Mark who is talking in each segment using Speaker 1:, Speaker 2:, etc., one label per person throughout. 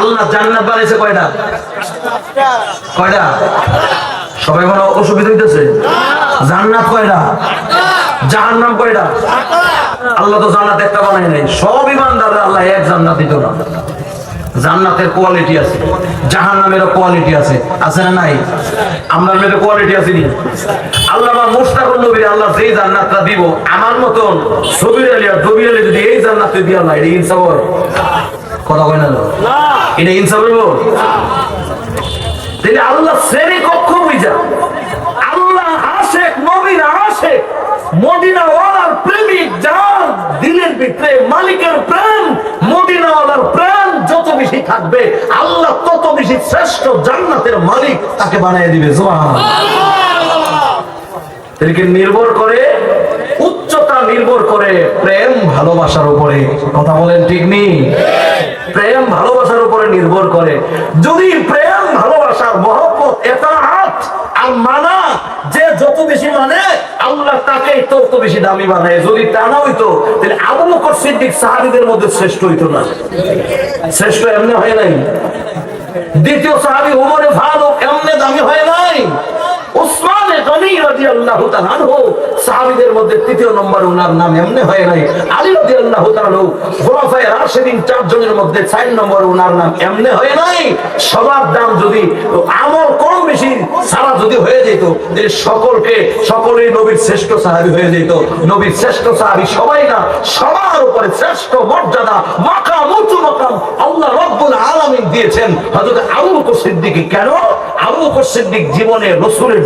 Speaker 1: আল্লাহ জান্নাত বানাইছে কয়টা? কয়টা? সবাই কোনো অসুবিধা হইতেছে? জান্নাত কয়টা? জাহান্নাম কয়টা? আল্লাহ তো জান্নাত একটা বানাই নাই। সব ইমানদার আল্লাহ এক জান্নাত দিত না। জান্নাতের কোয়ালিটি আছে। জাহান্নামেরও কোয়ালিটি আছে। আছে না নাই? আমরা মেয়েদের কোয়ালিটি আছে নি? আল্লাহ আমার মুস্তাকুর নবীর আল্লাহ যেই জান্নাতটা দিব, আমার মতন সবির আলী আর দবির আলী যদি এই জান্নাতে দিয়ে আল্লাহ এটা ইনসাফ? কথা কয় না? এটা ইনসাফ হইব? তাহলে আল্লাহ শ্রেণি কক্ষ বুঝা আল্লাহ আশেক নবীর আশেক মদিনাওয়ালার প্রেমিক যার দিলের ভিতরে মালিকের প্রেম মদিনাওয়ালার প্রেম যত বেশি থাকবে আল্লাহ তত বেশি শ্রেষ্ঠ জান্নাতের মালিক তাকে বানিয়ে দিবে। এদিকে নির্ভর করে উচ্চতা নির্ভর করে প্রেম ভালোবাসার উপরে। কথা বলেন ঠিক নেই প্রেম ভালোবাসার উপরে নির্ভর করে। যদি প্রেম ভালোবাসার মহব্বত এটা হাত আর মানা যে যত বেশি মানে আল্লাহ তাকে তত বেশি দামি বানায়। যদি তা না হইতো, তাহলে আবু বকর সিদ্দিক সাহাবীদের মধ্যে শ্রেষ্ঠ হইতো না। শ্রেষ্ঠ এমনি হয় নাই। দ্বিতীয় সাহাবী উমরে ফারুক এমনি দামি হয় নাই। সকলকে, সকলেই নবীর শ্রেষ্ঠ সাহাবী হয়ে যেত। নবীর শ্রেষ্ঠ সাহাবী সবাই না, সবার উপরে শ্রেষ্ঠ মর্যাদা, মাকাম, উঁচু মাকাম আল্লাহ রব্বুল আলামিন দিয়েছেন। হযরত আবু বকর কেন? সিদ্দিক জীবনে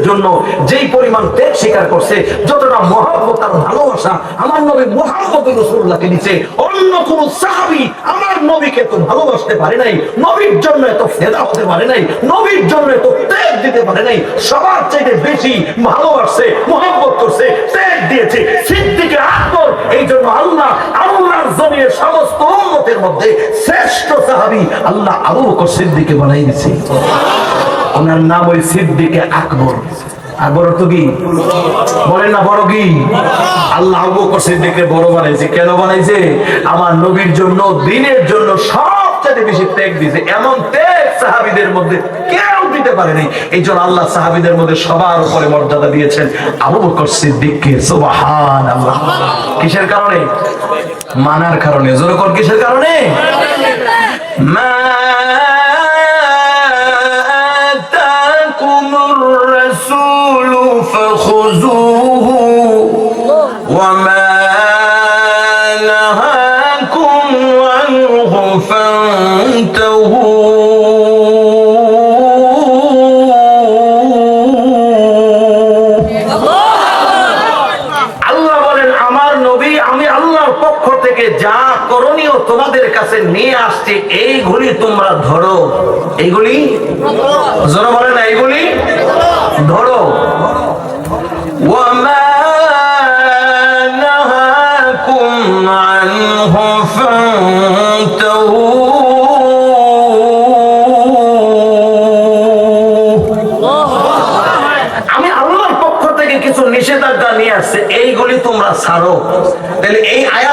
Speaker 1: জন্য যেই পরিমাণ করছে আমার নবীকে ভালোবাসতে পারে নাই, নবীর জন্য হতে পারে নাই, নবীর জন্য সবার চাইতে বেশি ভালোবাসছে করছে দিয়েছে এই জন্য আল্লাহ সমস্ত মধ্যে শ্রেষ্ঠ সাহাবি আল্লাহ আবু সিদ্দিকে বানাই ওনার নাম ওই সিদ্দিকে আকবর। তো কি? বলেন না বড় কি? আল্লাহ বড় বানাইছে। কেন বানাইছে? আমার নবীর জন্য, দিনের জন্য দিতে পারেনি এই জন্য আল্লাহ সাহাবিদের মধ্যে সবার উপরে মর্যাদা দিয়েছেন আবু বকর সিদ্দিককে। কিসের কারণে? মানার কারণে। জোরে কিসের কারণে? মা আসছে এইগুলি তোমরা ধরো। এইগুলি জোরো বলে না এইগুলি ধরো। নিষেধাজ্ঞা নিয়ে আসছে এইগুলি তোমরা ছাড়ো। তাহলে এই আয়া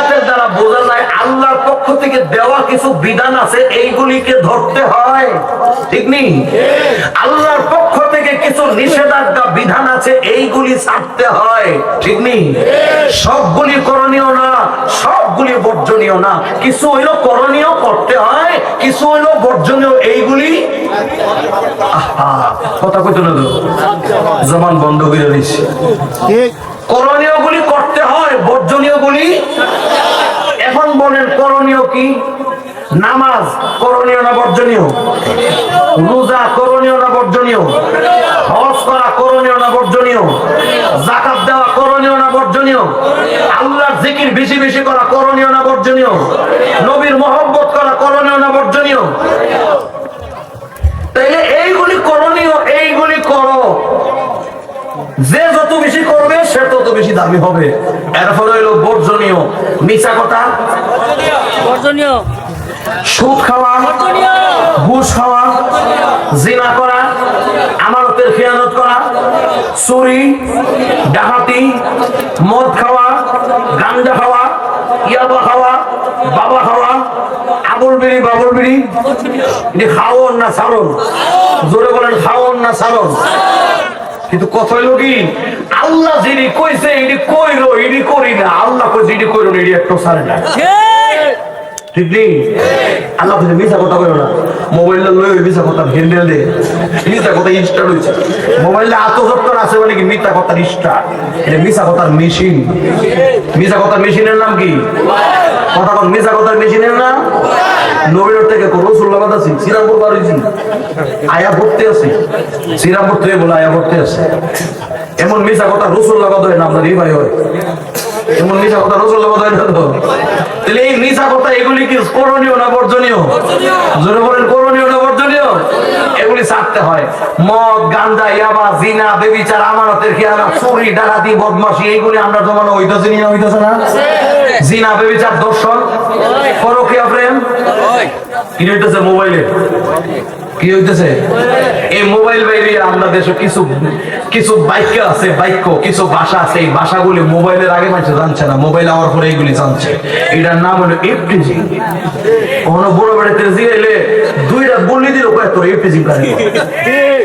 Speaker 1: থেকে দেওয়া কিছু বিধান আছে এইগুলিকে ধরতে হয়। ঠিক নেই আল্লাহর পক্ষ থেকে কিছু নিষেধাজ্ঞা বিধান আছে এইগুলি ছাড়তে হয়। ঠিক নেই সবগুলি করণীয় না সবগুলি বর্জনীয় না। কিছু হইল করণীয় করতে হয় কিছু হইল বর্জনীয় এইগুলি কথা কইতো না তো। জবান বন্ধ করে দিছি করণীয় গুলি করতে হয় বর্জনীয় গুলি বলেন করণীয় কি? নামাজ করণীয় না বর্জনীয়? রোজা করণীয় না বর্জনীয়? হজ করা করণীয় না বর্জনীয়? জাকাত দেওয়া করণীয় না বর্জনীয়? আল্লাহর জিকির বেশি বেশি করা করণীয় না বর্জনীয়? নবীর মহব্বত করা করণীয় না বর্জনীয়? তাইলে এইগুলি করণীয়, এইগুলি করো। যে যত বেশি করবে সে তত বেশি দামি হবে। এর ফলে হইল বর্জনীয়। মিশা কথা?
Speaker 2: বর্জনীয়।
Speaker 1: সুদ খাওয়া? ঘুষ খাওয়া? জিনা করা? আমানতের খেয়ানত করা? চুরি? ডাকাতি? মদ খাওয়া? গাঞ্জা খাওয়া? ইয়াবা খাওয়া? বাবা খাওয়া? আবুল বিড়ি বাবুল বিড়ি? এটি খাওয়ন না সারন জোরে বলেন খাওয়ন না সারন কিন্তু কথা হইল কি? আল্লাহ যিনি কইছে, ইনি কইলো, ইনি করি না। আল্লাহ কইছে, ইনি কইলো ইনি একটু সারে না। ঠিক আল্লাহ মিছা কথা কইলো না। মোবাইলটা লই মিছা কথা দে। মিছা কথা স্টার্ট হইছে। মোবাইলটা আত্মযত্ন আছে মানে কি, মিথ্যা কথার স্টার্ট এটা মিছা কথার মেশিন মিছা কথার মেশিনের নাম কি? কথা মিছা কথার মেশিনের নাম? নবীর থেকে রসুল্লাহ আছি, শ্রীরামপুর আয়া শ্রীরামপুর বলে আয়া আছে। এমন মিছা কথা রসুল্লাহ হয় না আপনার, এই ভাই হয়। এমন মিছা কথা রসুল্লাহ হয় না তো। তাহলে এই মিছা কথা, এগুলি কি করণীয় না বর্জনীয়? জোরে বলেন, করণীয় না বর্জনীয়? এগুলি ছাড়তে হয়। মদ গান্দা ইয়াবা, জিনা, বেবিচার, আমানতের খেয়াল চুরি, ডাকাতি, বদমাশি, এইগুলি আমরা জমানো হইতেছে নিয়ে হইতেছে না? জিনা বেবিচার দর্শন। পরকিয়া প্রেম। কি হইতেছে মোবাইলে? কি হইতেছে? এই মোবাইল বাইরে আমরা দেশে কিছু কিছু বাক্য আছে বাক্য কিছু ভাষা আছে এই ভাষাগুলি মোবাইলের আগে মানুষ জানছে না। মোবাইল আওয়ার পরে এইগুলি জানছে। এটার নাম হলো ইফটিজিং কোনো বড় বাড়িতে জিগাইলে দুইটা বললি দিল কয় তোর ইফটিজিং কারে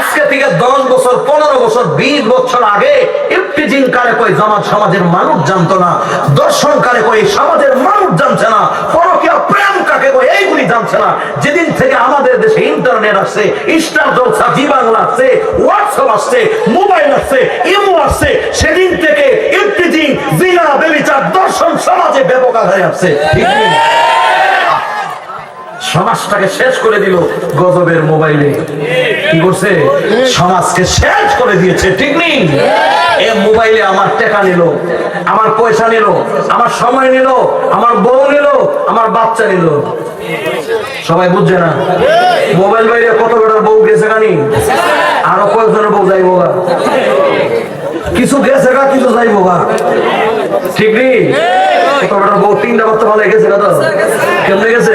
Speaker 1: আজকে থেকে দশ বছর, পনেরো বছর, বিশ বছর আগে কারে কয় জামাত সমাজের মানুষ জানতো না, দর্শন কারে কয় এই সমাজের মানুষ জানছে না, পরকীয় প্রেম কাকে কয় এইগুলি জানছে না যেদিন থেকে আমাদের দেশে ইন্টারনেট আসছে জলসা, জি বাংলা আসছে, হোয়াটসঅ্যাপ আসছে, মোবাইল আসছে, ইমো আসছে, সেদিন থেকে ইফতিজিং, জিনা, বেবিচার, দর্শন সমাজে ব্যাপক আকারে আসছে ঠিক? সমাজটাকে শেষ করে দিল গজবের মোবাইলে। কি করছে? সমাজকে শেষ করে দিয়েছে ঠিক নেই? এ মোবাইলে আমার টাকা নিল আমার পয়সা নিল আমার সময় নিল আমার বউ নিল আমার বাচ্চা নিল। সবাই বুঝছে না? মোবাইল বাইরে কত বেটার বউ গেছে কানি আরও কয়েকজনের বউ যাইব কিছু গেছে গা কিছু যাইব গা। ঠিক নেই? কত বেটার বউ তিনটা বাচ্চা ভালো গেছে গা তো? কেমনে গেছে?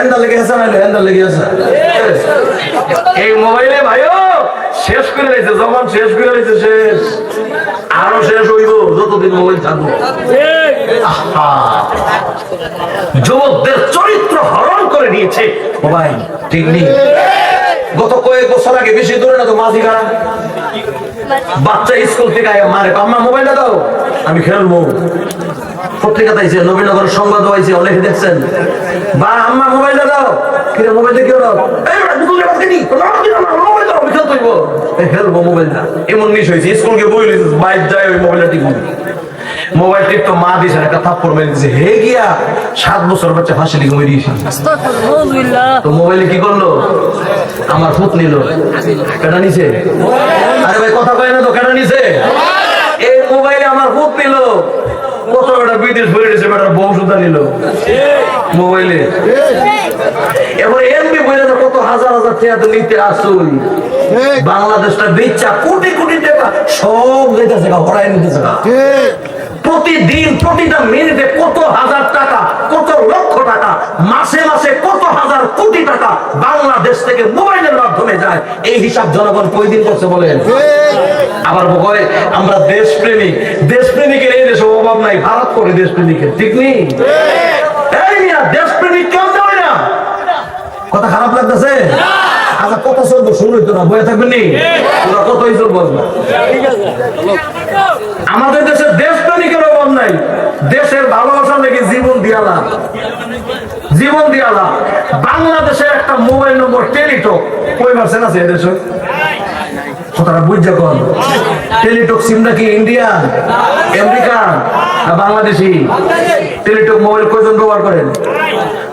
Speaker 1: এন্দা লেগে হেসা নাইলো এন্দা লেগে হেসা এই মোবাইলে ভাইও শেষ করে দিয়েছে যখন শেষ করে দিয়েছে শেষ। আরও শেষ হইব যতদিন মোবাইল থাকব যুবকদের চরিত্র হরণ করে নিয়েছে। মোবাইল ঠিক নেই গত কয়েক বছর আগে বেশি দূরে না তো মাঝি খারাপ বাচ্চা স্কুল থেকে মারে আম্মা মোবাইলটা দাও আমি খেলব। পত্রিকা তাইছে নবীনগর সংবাদ হয়েছে অনেকে দেখছেন। বা আম্মা মোবাইলটা দাও। কিরে মোবাইল কেউ দাও? এই বেটা, দুপুরে ভাত খাইনি? তো দাও, দিও না, মোবাইল দাও, আমি খেলতে হইবো। এই খেলব মোবাইলটা এমন নিশ হয়েছে স্কুলকে বই বাইর যায় ওই মোবাইলটা টিপু মোবাইল টিপ তো মা দিছে একটা থাপ্পড় মেরে দিছে। হে গিয়া সাত বছর বাচ্চা ফাঁসি লিখে মেরে দিয়েছে তো মোবাইলে কি করল? আমার ফুট নিল। কেটা নিছে? আরে ভাই কথা কয় না তো কেটা নিছে? এই মোবাইলে আমার ফুট নিল। কত বেটা বিদেশ ভরে দিছে বেটার বউ সুদ্ধা নিল? মোবাইলে। এবার এমবি বইলে কত হাজার হাজার টাকা নিতে আসুই বাংলাদেশটা বেচা কোটি কোটি টাকা সব যেতেছে হরাই নিতেছে প্রতিদিন প্রতিটা মিনিটে কত হাজার টাকা কত লক্ষ টাকা মাসে মাসে কত হাজার কোটি টাকা বাংলাদেশ থেকে মোবাইলের মাধ্যমে যায়। এই হিসাব জনগণ কয়দিন করছে বলেন? আবার কয় আমরা দেশপ্রেমিক। দেশপ্রেমিকের এই দেশে অভাব নাই, ভারত করে দেশপ্রেমিকের, ঠিক নেই হয় না। কথা খারাপ লাগতেছে? আচ্ছা না? না আমাদের দেশে দেশপ্রেমিকের অভাব নাই। দেশের ভালোবাসা নাকি জীবন জীবন দিয়ালা বাংলাদেশের একটা মোবাইল নম্বর টেলিটক। কই পার্সেন্ট আছে এদেশে কথাটা বুঝছে কোন টেলিটক সিমটা কি ইন্ডিয়ান আমেরিকান না বাংলাদেশি? টেলিটক মোবাইল কয়জন ব্যবহার করেন?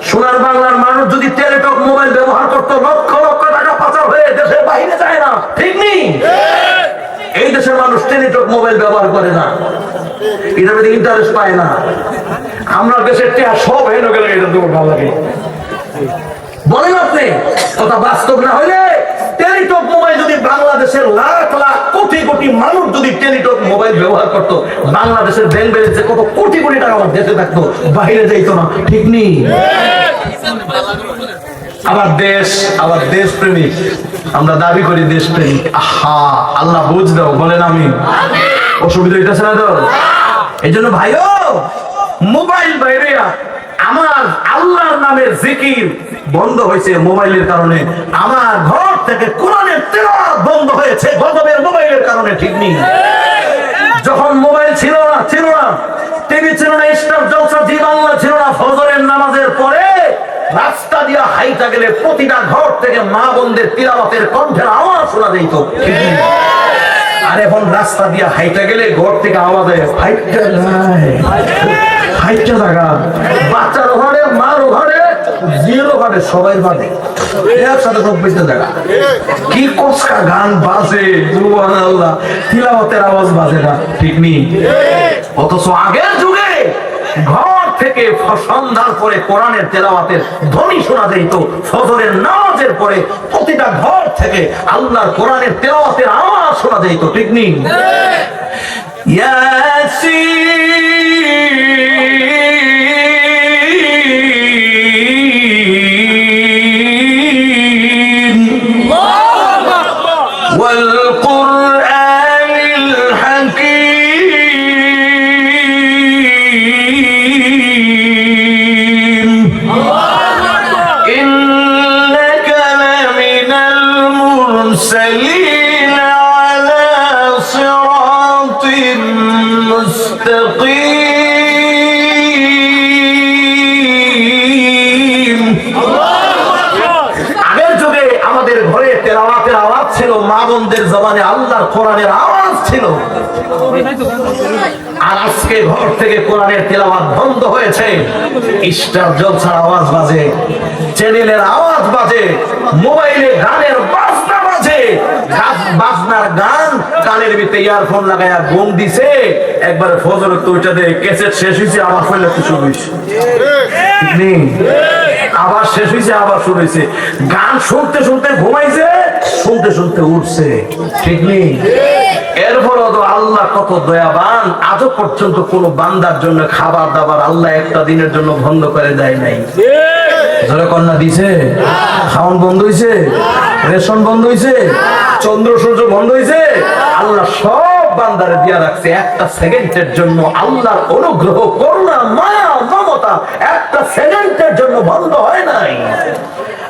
Speaker 1: সোনার বাংলার মানুষ যদি টেলিটক মোবাইল ব্যবহার করতো, লক্ষ লক্ষ টাকা পাচার হয়ে দেশের বাইরে যায় না। ঠিক নেই এই দেশের মানুষ টেলিটক মোবাইল ব্যবহার করে না। এটা ইন্টারেস্ট পায় না। আমরা দেশের টেয়া সব হেন গেলে এটা তোমার ভালো লাগে। বলেন আপনি, কথা বাস্তব না হইলে টেলিটক মোবাইল যদি বাংলাদেশের লাখ লাখ কোটি কোটি মানুষ যদি টেলিটক মোবাইল ব্যবহার করত, বাংলাদেশের ব্যাংক ব্যালেন্সে কত কোটি কোটি টাকা আমার দেশে থাকতো, বাইরে যাইতো না, ঠিক নেই আবার দেশ আবার দেশ প্রেমিক। আমরা দাবি করি দেশ প্রেমিক। আহা, আল্লাহ বুঝ দাও, বলেন আমি। অসুবিধা হইতেছে না তো? এই জন্য ভাইও, মোবাইল বাইরে আমার আল্লাহর নামের জিকির বন্ধ হয়েছে মোবাইলের কারণে। আমার ঘর থেকে কোরআনের তেলাওয়াত বন্ধ হয়েছে। গজবের মোবাইলের কারণে ঠিক নেই। যখন মোবাইল ছিল না ছিল না। টিভি ছিল না, স্টার জলসা জি বাংলা ছিল না, ফজরের নামাজের পরে রাস্তা দিয়া হাইটা গেলে প্রতিটা ঘর থেকে মা বোনদের তিলাওয়াতের কণ্ঠের আওয়াজ শোনা যেত। আর এখন রাস্তা দিয়া হাইটা গেলে ঘর থেকে আওয়াজ হয় হাইটা হাইটা জায়গা বাচ্চার ঘরে, মার ঘরে জিরো ঘরে সবাই ঘরে একসাথে সব বেঁচে জায়গা। কি কসকা গান বাজে সুবহানাল্লাহ। তিলাওয়াতের আওয়াজ বাজে না ঠিক নেই অথচ আগের যুগে ঘর থেকে সন্ধ্যার পরে কোরআনের তেলাওয়াতের ধ্বনি শোনা যেত ফজরের নামাজের পরে প্রতিটা ঘর থেকে আল্লাহর কোরআনের তেলাওয়াতের আওয়াজ শোনা যেত ঠিক নেই ইয়াসিন المرسلين على صراط مستقيم আগের যুগে আমাদের ঘরে তেলাওয়াতের আওয়াজ ছিল মা বোনদের জবানে আল্লাহর কোরআনের আওয়াজ ছিল আর আজকে ঘর থেকে কোরআনের তেলাওয়াত বন্ধ হয়েছে স্টার জলসার আওয়াজ বাজে চ্যানেলের আওয়াজ বাজে মোবাইলে গানের বাজনা গাছ- বাজনার গান কানের ভিতরে ইয়ারফোন লাগাইয়া ঘুম দিছে। একবার ফজর তো ওইটা দিয়ে ক্যাসেট শেষ হয়েছে আবার ফেলে তো শুরু হয়েছে আবার শেষ হয়েছে আবার শুরু হয়েছে গান শুনতে শুনতে ঘুমাইছে, শুনতে শুনতে উঠছে। ঠিক নেই? এরপর তো আল্লাহ কত দয়াবান, আজও পর্যন্ত কোন বান্দার জন্য খাবার দাবার আল্লাহ একটা দিনের জন্য বন্ধ করে দেয় নাই। ধরে কন্যা দিছে? খাওয়ান বন্ধ হয়েছে রেশন বন্ধ হয়েছে চন্দ্র সূর্য বন্ধ হয়েছে আল্লাহ সব বান্দারে দিয়া রাখছে। একটা সেকেন্ডের জন্য আল্লাহর অনুগ্রহ, করুণা, মায়া, মমতা একটা সেকেন্ডের জন্য বন্ধ হয় নাই।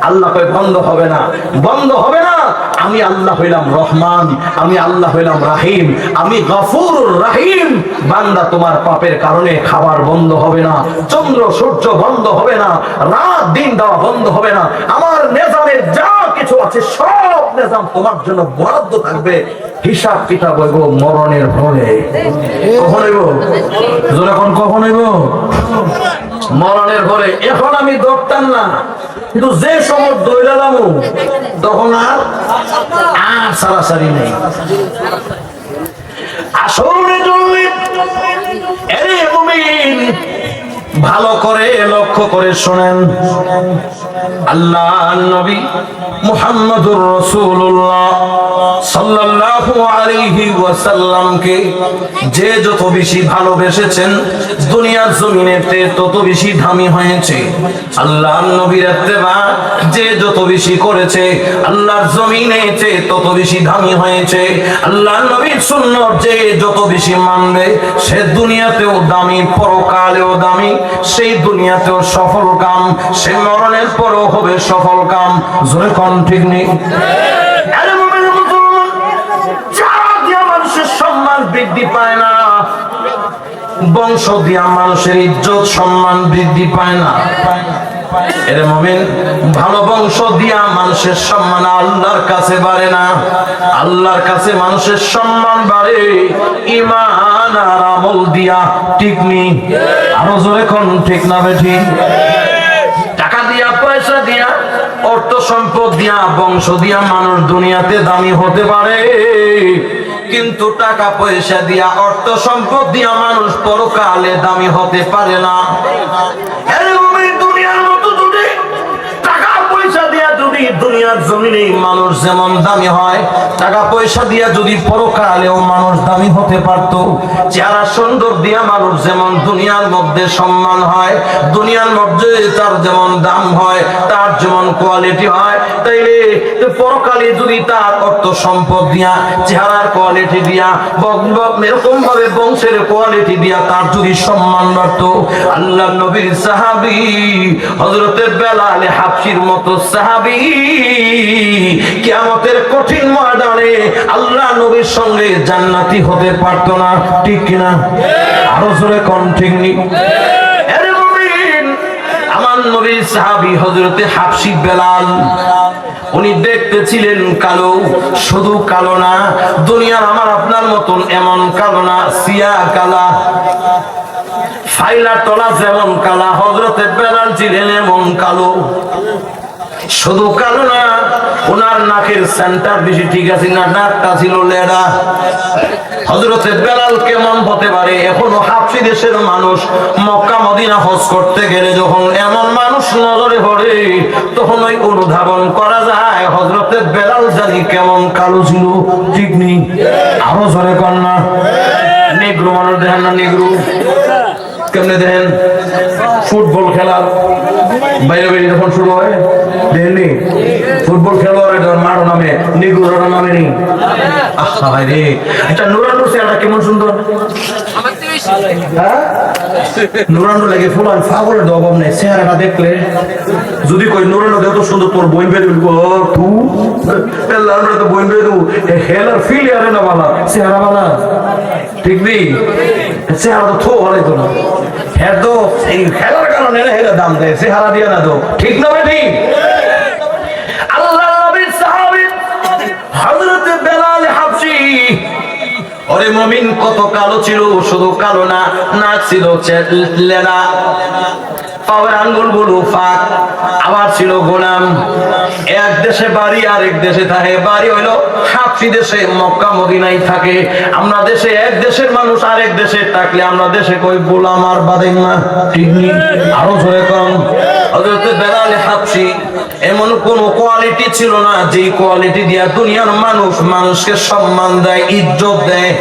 Speaker 1: আল্লাহ বন্ধ হবে না, বন্ধ হবে না। আমি আল্লাহ হইলাম রহমান, আমি আল্লাহ হইলাম রাহিম, আমি গফুর রাহিম। বান্দা তোমার পাপের কারণে খাবার বন্ধ হবে না, চন্দ্র সূর্য বন্ধ হবে না, রাত দিন দেওয়া বন্ধ হবে না, আমার নেজামের যা কিছু আছে সব নেজাম তোমার জন্য বরাদ্দ থাকবে। হিসাব কিতাব হইব মরণের ফলে কখন হইব? যখন কখন হইব? মরণের পরে এখন আমি দৌড়তাম না। কিন্তু যে সময় দৌড়ালাম তখন আর আর সারাসারি নেই। আসলে এরে মুমিন ভালো করে লক্ষ্য করে শোনেন। আল্লাহ নবী মুহাম্মদুর রাসূলুল্লাহ সাল্লাল্লাহু আলাইহি ওয়াসাল্লামকে যে যত বেশি ভালোবেসেছেন, দুনিয়ার জমিনেতে তত বেশি দামি হয়েছে। আল্লাহর নবীর ইত্তেবা যে যত বেশি করেছে, আল্লাহর জমিনেতে তত বেশি দামি হয়েছে। আল্লাহর নবীর সুন্নত যে যত বেশি মানবে, সে দুনিয়াতেও দামি, পরকালেও দামি সেই দুনিয়াতেও সফল কাম সে মরণের পরও হবে সফল কাম। জোরে কোন ঠিক নেই? ভালো বংশ দিয়া মানুষের সম্মান আল্লাহর কাছে বাড়ে না। আল্লাহর কাছে মানুষের সম্মান বাড়ে, ইমান আপনার আমল দিয়া ঠিক নি? আরও জোরে কোন ঠিক না বেঠি? টাকা দিয়া, পয়সা দিয়া, অর্থ সম্পদ দিয়া, বংশ দিয়া মানুষ দুনিয়াতে দামি হতে পারে। কিন্তু টাকা, পয়সা দিয়া, অর্থ সম্পদ দিয়া মানুষ পরকালে দামি হতে পারে না। যদি দুনিয়ার জমিনে মানুষ যেমন দামি হয়, টাকা পয়সা দিয়া যদি পরকালেও মানুষ দামি হতে পারত। চেহারা সুন্দর দিয়া মানুষ যেমন দুনিয়ার মধ্যে সম্মান হয়, দুনিয়ার মধ্যে তার যেমন দাম হয়, তার যেমন কোয়ালিটি হয়, তাইলে পরকালে যদি তার অর্থ সম্পদ দিয়া, চেহারার কোয়ালিটি দিয়া এরকম ভাবে বংশের কোয়ালিটি দিয়া তার যদি সম্মান বাড়ত। আল্লাহ নবীর সাহাবি হজরতের বেলালে হাফসির মতো সাহাবি কঠিন আল্লাহ নবীর সঙ্গে জান্নাতি হতে না। ঠিক কিনা? আরও জোরে ঠিক নি? কালো, শুধু কালো না দুনিয়ার আমার আপনার মতন এমন কালো না, সিয়া কালা। ফাইলা তলা যেমন কালা হজরতে বেলাল ছিলেন এমন কালো। শুধু কালো না, ওনার নাকের সেন্টার বেশি ঠিক আছে না, নাকটা ছিল লেডা হজরতে বেলাল কেমন হতে পারে? এখনও দেশের মানুষ, মক্কা, মদিনা হজ করতে গেলে যখন এমন মানুষ নজরে পড়ে, তখন ওই অনুধাবন করা যায় হজরতে বেলাল জানি কেমন কালো ছিল, ঠিক নেই। আরও জোরে কন্যা নেগ্রো মানুষ দেখেন না, নেগ্রো। কেমনে দেখেন? ফুটবল খেলা। বাইরে বাইরে যখন শুরু হয়, দেখেননি? ফুটবল খেলোয়াড় মারো নামে নিগুড়ো নামে নি ভাই রে, এটা নুরানুর চেহারা কেমন সুন্দর। নুরানুর লাগে ফুলান ফাগলের অভাব নেই, চেহারাটা দেখলে যদি কই নুরানো তো সুন্দর তোর বই বের বলব তু বই দেবো হেলার ফিল আরে না বালা। চেহারা বালা। ঠিক নেই? চেহারা তো থো হলে তো না। হ্যাঁ তো, এই খেলার কারণে হেলা দাম দেয়, চেহারা দিয়ে না তো। ঠিক না ঠিক আল্লাহ নবীর সাহাবী বেলাল হাবশী ওরে মমিন, কত কালো ছিল, শুধু কালো না নাক ছিল লেনা আবার ছিল গোলাম। এক দেশে বাড়ি দেশে থাকে। বাড়ি হইল দেশে থাকে। আমরা দেশে এক দেশের মানুষ দেশে দেশে কই গোলাম আর বাদেন না? আরও জোরে কম। হযরত বেলাল হাফসি এমন কোন কোয়ালিটি ছিল না যেই কোয়ালিটি দিয়া দুনিয়ার মানুষ মানুষকে সম্মান দেয়, ইজ্জত দেয়।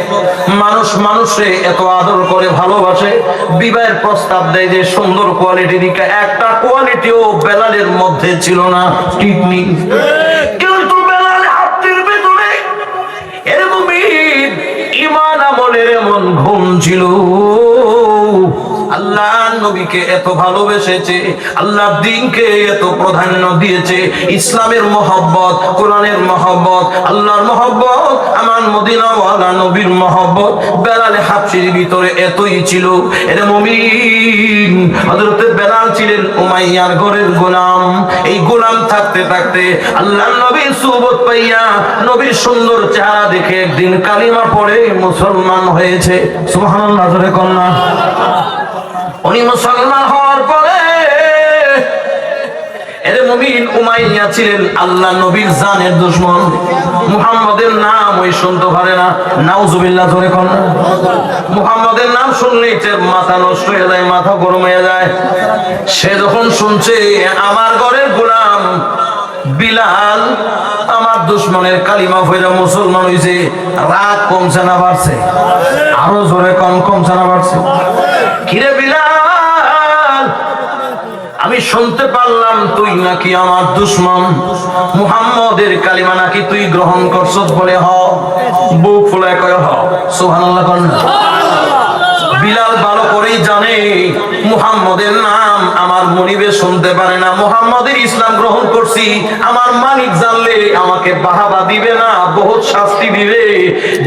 Speaker 1: মানুষ মানুষে এত আদর করে, ভালোবাসে। বিবাহের প্রস্তাব দেয় যে সুন্দর কোয়ালিটি দিকে। একটা কোয়ালিটিও বেলালের মধ্যে ছিল না নেই কিন্তু বেলাল হাতের ভেতরে এরকম ইমান আমলের এমন ঘুম ছিল। নবীকে এত ভালোবেসেছে দিনকে এত প্রাধান্য দিয়েছে, ইসলামের মহব্বত, কোরআনের মহব্বত, আল্লাহর মহব্বত, আমার মদিনাওয়ালা নবীর মহব্বত, বেলালে হাফসির ভিতরে এতই ছিল। মমিন, হযরতে বেলাল ছিলেন উমাইয়ার ঘরের গোলাম। এই গোলাম থাকতে থাকতে আল্লাহ নবীর সুবত পাইয়া নবীর সুন্দর চেহারা দেখে একদিন কালিমা পড়ে মুসলমান হয়েছে। জোরে কন্যা। উনি মুসলমান হওয়ার পরে এর মুমিন উমাইয়া ছিলেন আল্লাহ নবীর জানের দুশ্মন। মুহাম্মদের নাম ওই শুনতে পারে না। নাউজুবিল্লাহ, ধরে কোন। মুহাম্মদের নাম শুনলেই যে মাথা নষ্ট হয়ে যায়, মাথা গরম হয়ে যায়। সে যখন শুনছে, আমার ঘরের গোলাম বিলাল, আমার দুশ্মনের কালিমা হইরা মুসলমান হইছে রাত কমছে না বাড়ছে। আরও জোরে কম কমছে না বাড়ছে। কিরে বিলাল আমি শুনতে পারলাম তুই নাকি আমার দুশ্মন। মুহাম্মদের কালিমা নাকি তুই গ্রহণ করছস বলে হ। বুক ফুলায় কয় হ। সুবহানাল্লাহ। বিলাল ভালো করেই জানে মুহাম্মদের নাম আমার মনিবে শুনতে পারে না। মুহাম্মদের ইসলাম গ্রহণ করছি আমার মালিক জানলে আমাকে বাহাবা দিবে না বহুত শাস্তি দিবে।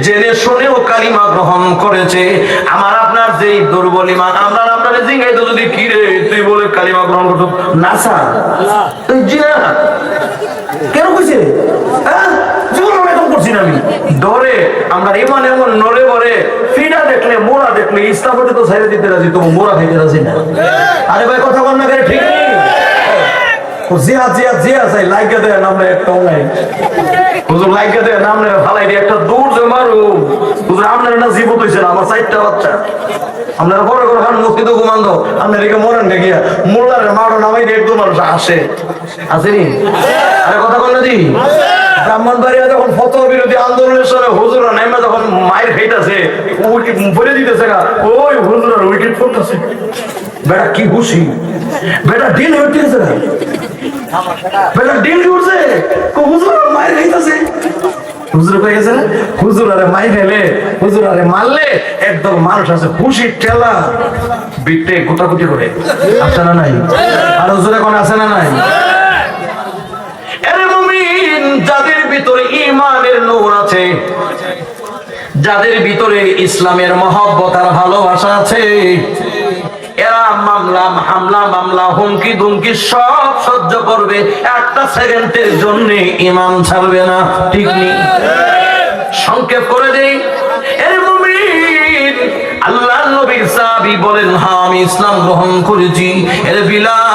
Speaker 1: জেনে শুনেও কালিমা গ্রহণ করেছে। আমার আপনার যেই দুর্বল ইমান আমরা আপনারে জিঙ্গাইতো যদি কি রে? তুই বলে কালিমা গ্রহণ করতো না, স্যার। জি না। কেন কইছে? হ্যাঁ? করছি আমরা এমন নড়ে বরে ফিডা দেখলে, মোড়া দেখলে ইস্তাফতে তো দিতে রাজি তো মোড়া খাইতে রাজি না। আরে ভাই, কথা বল না ঠিক জিয়া জিয়া জিয়া চাই লাইকা দেয় একটা নাই হুজুর, লাইকা দেয় নামলে ফালাই দিয়ে একটা দূর যে মারু হুজুর, আপনার না জীবত হয়েছে না, আমার চারটা বাচ্চা। আপনারা বড় খান, মসজিদও ঘুমান দাও। আপনার এদিকে নামাই দিয়ে আরে কথা বল না জি। ব্রাহ্মণবাড়িয়া যখন ফত বিরোধী আন্দোলনের সময় হুজুরা নেমে মায়ের খাইতেছে উইকেট বলে দিতেছে গা। ওই হুজুরার উইকেট পড়তেছে বেটা কি খুশি বেটা ডিল হইতেছে না আছে যাদের ভিতরে ইমানের নূর আছে যাদের ভিতরে ইসলামের মহব্বত আর ভালোবাসা আছে এরা মামলা, হামলা, মামলা, হুমকি, দুমকি সব সহ্য করবে। একটা সেকেন্ডের জন্য ইমাম ছাড়বে না, ঠিক নেই সংক্ষেপ করে দেই। আল্লাহ নবীর সাহাবী বলেন হ্যাঁ আমি ইসলাম গ্রহণ করেছি। এর বিলাল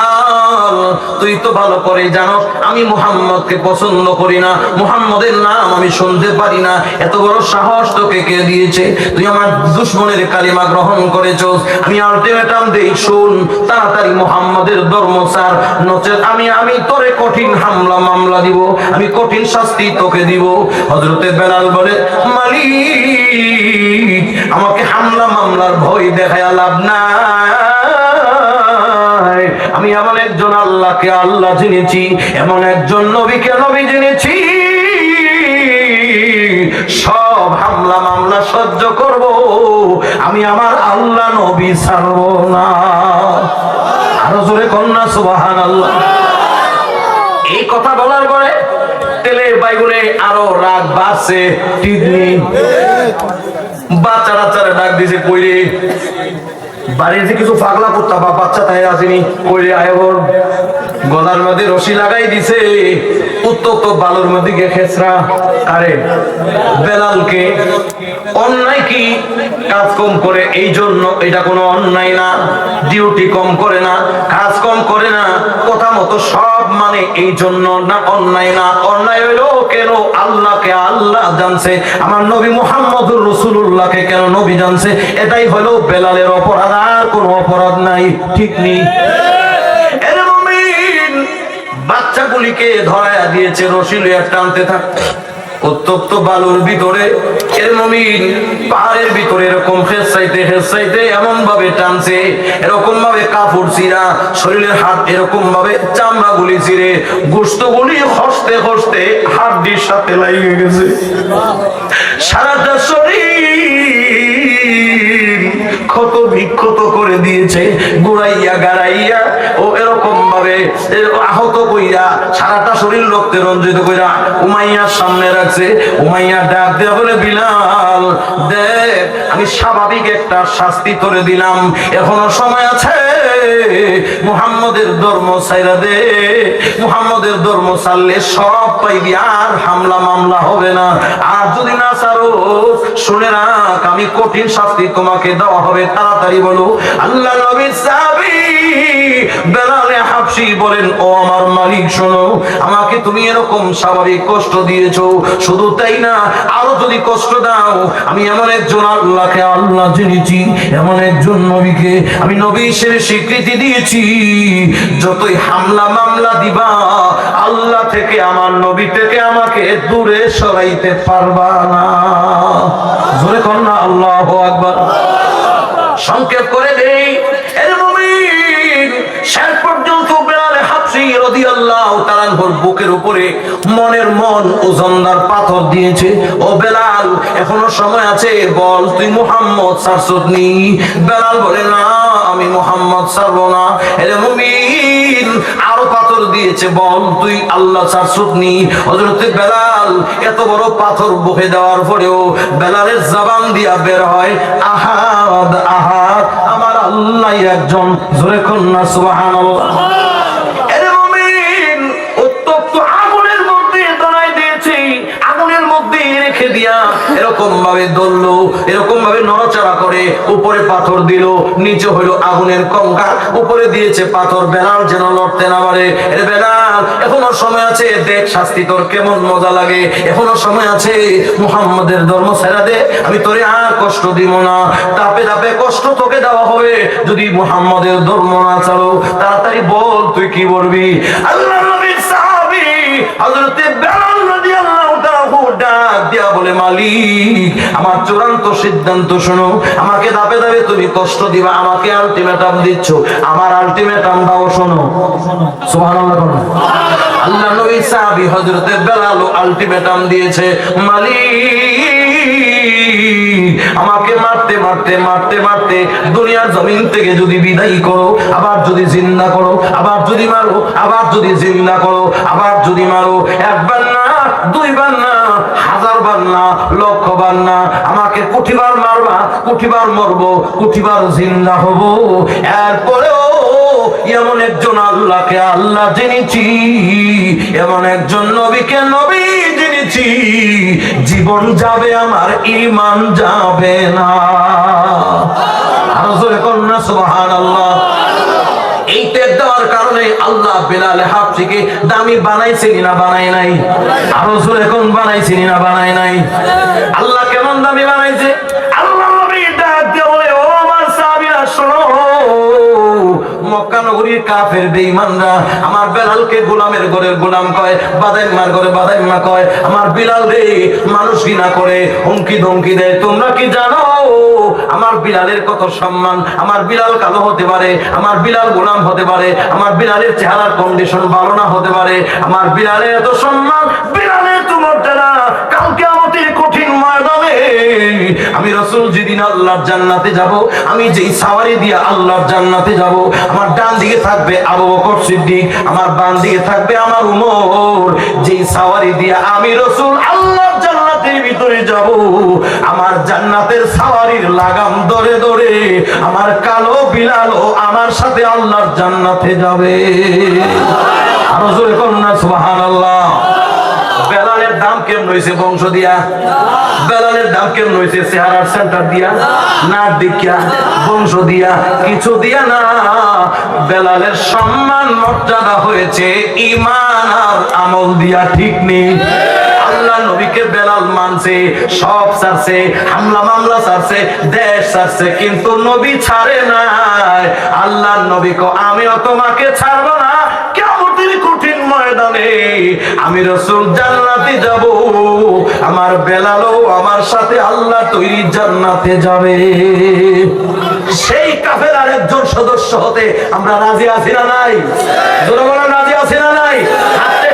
Speaker 1: তুই তো ভালো করে জানো, আমি মুহাম্মদকে পছন্দ করি না। মুহাম্মদের নাম আমি শুনতে পারি না। এত বড় সাহস তোকে কে দিয়েছে? তুই আমার দুশ্মনের কালিমা গ্রহণ করেছ। আমি আলটিমেটাম দেই, শুন, তাড়াতাড়ি মুহাম্মদের ধর্ম স্যার নচেত আমি আমি তোরে কঠিন হামলা মামলা দিব। আমি কঠিন শাস্তি তোকে দিব। হজরতে বেলাল বলে, মালিক, আমাকে হামলা মামলার ভয় দেখায় লাভ নাই। আমি এমন একজন আল্লাহকে আল্লাহ জেনেছি, এমন একজন নবীকে নবী জেনেছি। সব হামলা মামলা সহ্য করব, আমি আমার আল্লাহ নবী ছাড়ব না। আরও জোরে কন্যা সুবাহান আল্লাহ এই কথা বলার পরে তেলের বাইগুনে আরও রাগ বাড়ছে বাচ্চা বাচ্চারা ডাক দিছে, কইরে বাড়িতে কিছু পাগলা বা বাচ্চা তাই আসেনি। মধ্যে রশি লাগাই দিছে। উত্তপ্ত বালুর মধ্যে খেসরা। আরে, বেলালকে অন্যায় কি কাজ কম করে? এই জন্য এটা কোনো অন্যায় না। ডিউটি কম করে না, কাজ কম করে না। কথা মতো সব মানে এই জন্য না অন্যায় না। অন্যায় হইল কেন? আল্লাহকে আল্লাহ জানছে। আমার নবী মুহাম্মদুর রসুল্লাহকে কেন নবী জানছে? এটাই হলো বেলালের অপরাধ। আর কোনো অপরাধ নাই, ঠিক নেই বাচ্চাগুলিকে ধরায়া দিয়েছে রশি লইয়া টানতে থাক। উত্তপ্ত বালুর ভিতরে, এর মমিন, পাহাড়ের ভিতরে এরকম হেসাইতে হেসাইতে এমন ভাবে টানছে এরকম ভাবে কাপড় চিরা, শরীরের হাত এরকম ভাবে চামড়া গুলি চিরে গোস্ত গুলি হসতে হসতে হাড্ডির সাথে লাগিয়ে গেছে। সারাটা শরীর ক্ষত বিক্ষত করে দিয়েছে গুড়াইয়া গাড়াইয়া, ও এরকম ভাবে আহত কইরা, সারাটা শরীর রক্তে রঞ্জিত কইরা উমাইয়ার সামনে রাখছে। উমাইয়া ডাক দেওয়া বলে, বিলাল, দেখ, আমি স্বাভাবিক একটা শাস্তি করে দিলাম। এখনও সময় আছে? মুহাম্মদের ধর্ম সাইরা দে, মুহাম্মদের ধর্ম সারলে সব পাইবি, আর হামলা মামলা হবে না। আর যদি না সারো শুনে রাখ, আমি কঠিন শাস্তি তোমাকে দেওয়া হবে। তাড়াতাড়ি বলো, আল্লাহ নবী সাহাবী বেলালে হাফসি বলেন, ও আমার মালিক, শোনো, আমাকে তুমি এরকম স্বাভাবিক কষ্ট দিয়েছ। শুধু তাই না, আরও যদি কষ্ট দাও, আমি এমন একজন আল্লাহকে আল্লাহ জেনেছি, এমন একজন নবীকে আমি নবী হিসেবে স্বীকৃতি দিয়েছি। যতই হামলা মামলা দিবা, আল্লাহ থেকে আমার নবী থেকে আমাকে দূরে সরাইতে পারবা না। জোরে কন্যা, আল্লাহ আকবার। সংক্ষেপ করে দেই। শেষ পর্যন্ত বেলালে হাফসি রাদিয়াল্লাহু বুকের উপরে মনের মন ওজনদার পাথর দিয়েছে। ও বেলাল, এখনও সময় আছে, বল, তুই মুহাম্মদ সারসুদনি বেলাল বলে, না, আমি মুহাম্মদ সারবো না। এলে মুমিন দিয়েছে, বল, তুই আল্লাহ চারসুকনি হজরতে বেলাল এত বড় পাথর বুকে দেওয়ার পরেও বেলালের জবান দিয়া বের হয়, আহাদ আহাদ, আমার আল্লাহ একজন, জোরে কন্যা সুবাহ এর এরকম ভাবে দললো এরকম ভাবে নড়াচড়া করে, উপরে পাথর দিল, নিচে হইল আগুনের কঙ্কা উপরে দিয়েছে পাথর বেলাল যেন লড়তে না পারে। এর বেলাল এখনও সময় আছে দেখ শাস্তি তোর কেমন মজা লাগে? এখনও সময় আছে, মুহাম্মাদের ধর্ম ছেড়া দে, আমি তোরে আর কষ্ট দিব না। তাপে তাপে কষ্ট তোকে দেওয়া হবে, যদি মুহাম্মাদের ধর্ম না চালো তাড়াতাড়ি বল, তুই কি বলবি? আল্লাহ নবীর সাহাবী, হযরতে বেলাল দিয়া দিয়েছে আমাকে মারতে মারতে মারতে মারতে দুনিয়ার জমিন থেকে যদি বিদায় করো, আবার যদি জিন্দা করো, আবার যদি মারো, আবার যদি জিন্দা করো, আবার যদি মারো, একবার না, দুইবার না হাজার বার না লক্ষ বার না। আমাকে কোটিবার মারবা কোটিবার মরবো কোটিবার জিন্দা হব। এরপরেও এমন একজন আল্লাহকে আল্লাহ জেনেছি, এমন একজন নবীকে নবী জেনেছি। জীবন যাবে, আমার ইমান যাবে না। আরও আল্লাহ এই তেল দেওয়ার কারণে আল্লাহ বেলাল হাফসিকে দামি বানাইছেনি না বানাই নাই? আরও কোন বানাইছেনি না বানাই নাই? আল্লাহ কেমন দামি বানাইছে? মক্কা নগরীর কাফের বেঈমানরা আমার বেলালকে গোলামের ঘরের গোলাম কয়, বাদাইম্মার ঘরে বাদাইম্মা কয়, আমার বিলাল রে, মানুষ ঘৃণা করে, হুমকি ধমকি দেয়। তোমরা কি জানো? আমার বিলালের কত সম্মান, আমার বিলাল কালো হতে পারে, আমার বিলাল গোলাম হতে পারে, আমার বিলালের চেহারার কন্ডিশন ভালো না হতে পারে, আমার বিলালের এত সম্মান, বিলালের তোমার দ্বারা কালকে আমাদের আমি রসুল যেদিন আল্লাহর জান্নাতে যাব, আমি যেই সাওয়ারি দিয়ে আল্লাহর জান্নাতে যাব, আমার ডান দিকে থাকবে আবু বকর সিদ্দিক, আমার বাম দিকে থাকবে আমার উমর। যেই সাওয়ারি দিয়ে আমি রসুল আল্লাহর জান্নাতের ভিতরে যাব, আমার জান্নাতের সাওয়ারির লাগাম ধরে ধরে আমার কালো বিলালও আমার সাথে আল্লাহর জান্নাতে যাবে। আরও জোরে কন্যা সুবহানাল্লাহ। বেলালের দাম কেমন হয়েছে বংশ দিয়া? বেলালের দাম কেমন হয়েছে চেহারার সেন্টার দিয়া? নাক দিকিয়া বংশ দিয়া কিছু দিয়া না। বেলালের সম্মান, মর্যাদা হয়েছে ইমান আর আমল দিয়া, ঠিক নেই আল্লাহ নবীকে বেলাল মানছে, সব হামলা মামলা দেশ ছাড়ছে, কিন্তু নবী ছাড়ে নাই। আল্লাহ নবী কো, আমিও তোমাকে ছাড়বো না। কেমন কঠিন ময়দানে আমি রসুল জান্নাতে যাব। আমার বেলালও আমার সাথে আল্লাহ তৈরি জান্নাতে যাবে। সেই কাফেলার একজন সদস্য হতে আমরা রাজি আছি না নাই? জোরে বলেন, রাজি আছি না নাই? হাতটা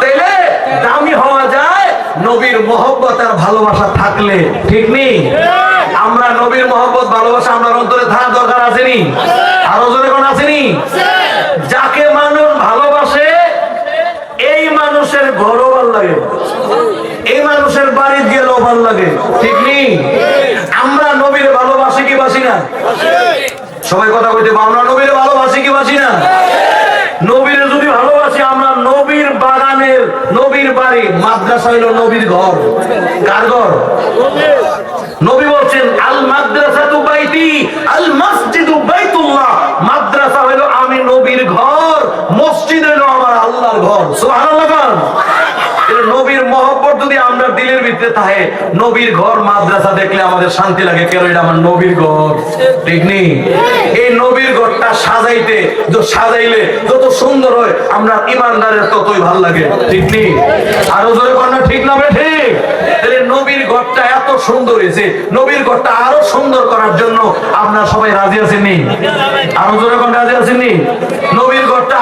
Speaker 1: তাইলে দামি হওয়া যায় নবীর মহব্বত আর ভালোবাসা থাকলে ঠিক নেই আমরা নবীর মহব্বত ভালোবাসা আমরা অন্তরে থাকার দরকার আছেনি আরও জোরে কোন আছেনি যাকে মানুষ ভালোবাসে এই মানুষের ঘরও ভালো লাগে। এই মানুষের বাড়ি গেলেও ভালো লাগে ঠিক নেই আমরা নবীর ভালোবাসি কি বাসি না? সবাই কথা পারব, আমরা নবীর ভালোবাসি কি বাসি না? নবীর যদি ভালোবাসি, আমরা নবীর বাগানের নবীর বাড়ি, মাদ্রাসা হইল নবীর ঘর। কার ঘর? নবী বলছেন আল মাদ্রাসা তু বাইতি আল মসজিদু বাইতুল্লাহ। মাদ্রাসা হইল আমি নবীর ঘর, মসজিদ হইল আমার আল্লাহর ঘর। সুবহানাল্লাহ নবীর মহব্বত যদি আমরা দিলের ভিতরে থাকে নবীর ঘর মাদ্রাসা দেখলে আমাদের শান্তি লাগে। কেন এটা আমার নবীর ঘর? ঠিক নেই এই নবীর ঘরটা সাজাইতে সাজাইলে যত সুন্দর হয় আমরা ইমানদারের ততই ভালো লাগে। ঠিক নেই আরও জোরে কন্যা ঠিক না ঠিক? তাহলে নবীর ঘরটা এত সুন্দর হয়েছে। নবীর ঘরটা আরও সুন্দর করার জন্য আপনারা সবাই রাজি আছেন নি? আরও জোরে কোন রাজি আছেন নি? নবীর ঘরটা